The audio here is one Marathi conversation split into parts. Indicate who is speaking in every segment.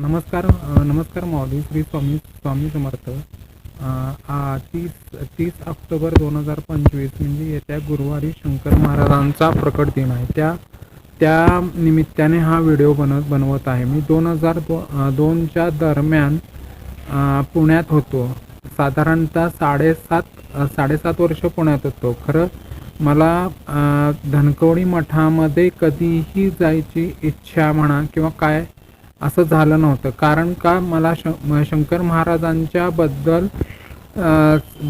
Speaker 1: नमस्कार नमस्कार माऊली श्री स्वामी स्वामी समर्थ. तीस तीस ऑक्टोबर दोन हजार पंचवीस म्हणजे येत्या गुरुवारी शंकर महाराजांचा प्रकट दिन आहे. त्या त्या निमित्ताने हा व्हिडिओ बनत बनवत आहे. मी दोन हजार दो दोनच्या दरम्यान पुण्यात होतो. साधारणतः साडेसात साडेसात वर्ष पुण्यात होतो. खरं मला धनकवडी मठामध्ये कधीही जायची इच्छा म्हणा किंवा काय असं झालं नव्हतं. कारण का? मला शं शंकर महाराजांच्या बद्दल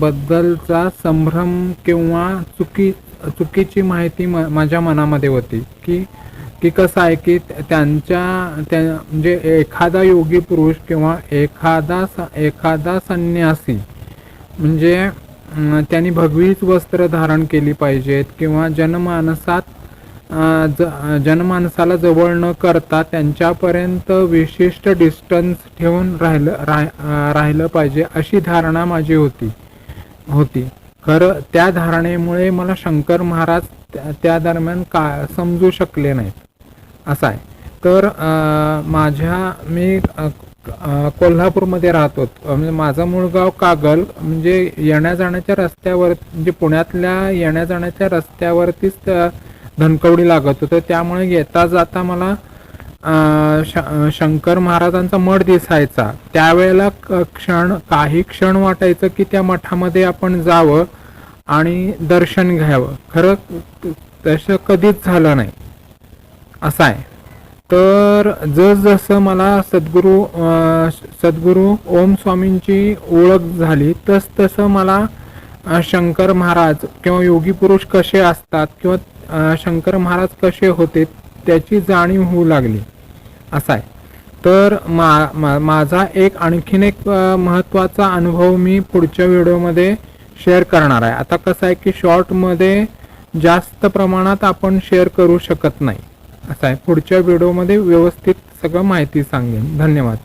Speaker 1: बद्दलचा संभ्रम किंवा चुकी चुकीची माहिती म माझ्या मनामध्ये होती. की की कसं आहे की त्यांच्या त्या म्हणजे एखादा योगी पुरुष किंवा एखादा स- एखादा संन्यासी म्हणजे त्यांनी भगवीच वस्त्र धारण केली पाहिजेत किंवा जनमानसात ज जनमानसाला जवळ न करता त्यांच्यापर्यंत विशिष्ट डिस्टन्स ठेवून राहिलं राह राहिलं पाहिजे अशी धारणा माझी होती होती. खरं त्या धारणेमुळे मला शंकर महाराज त्या- त्या दरम्यान का समजू शकले नाहीत. असं आहे. तर माझ्या मी कोल्हापूरमध्ये राहतो. होतो म्हणजे माझं मूळ गाव कागल म्हणजे येण्या जाण्याच्या रस्त्यावर म्हणजे पुण्यातल्या येण्या जाण्याच्या रस्त्यावरतीच त्या धनकवडी लागत होतं. त्यामुळे येता जाता मला श शंकर महाराजांचा मठ दिसायचा. त्यावेळेला क- क्षण काही क्षण वाटायचं की त्या मठामध्ये आपण जावं आणि दर्शन घ्यावं. खरं तसं कधीच झालं नाही. असं आहे. तर जसजसं मला सद्गुरू सद्गुरू ओम स्वामींची ओळख झाली तस तसं मला शंकर महाराज किंवा योगी पुरुष कसे असतात किंवा शंकर महाराज कसे होते त्याची जाणीव होऊ लागली. असं आहे. तर मा मा माझा एक आणखीन एक महत्त्वाचा अनुभव मी पुढच्या व्हिडिओमध्ये शेअर करणार आहे. आता कसं आहे की शॉर्टमध्ये जास्त प्रमाणात आपण शेअर करू शकत नाही. असं आहे. पुढच्या व्हिडिओमध्ये व्यवस्थित सगळं माहिती सांगेन. धन्यवाद.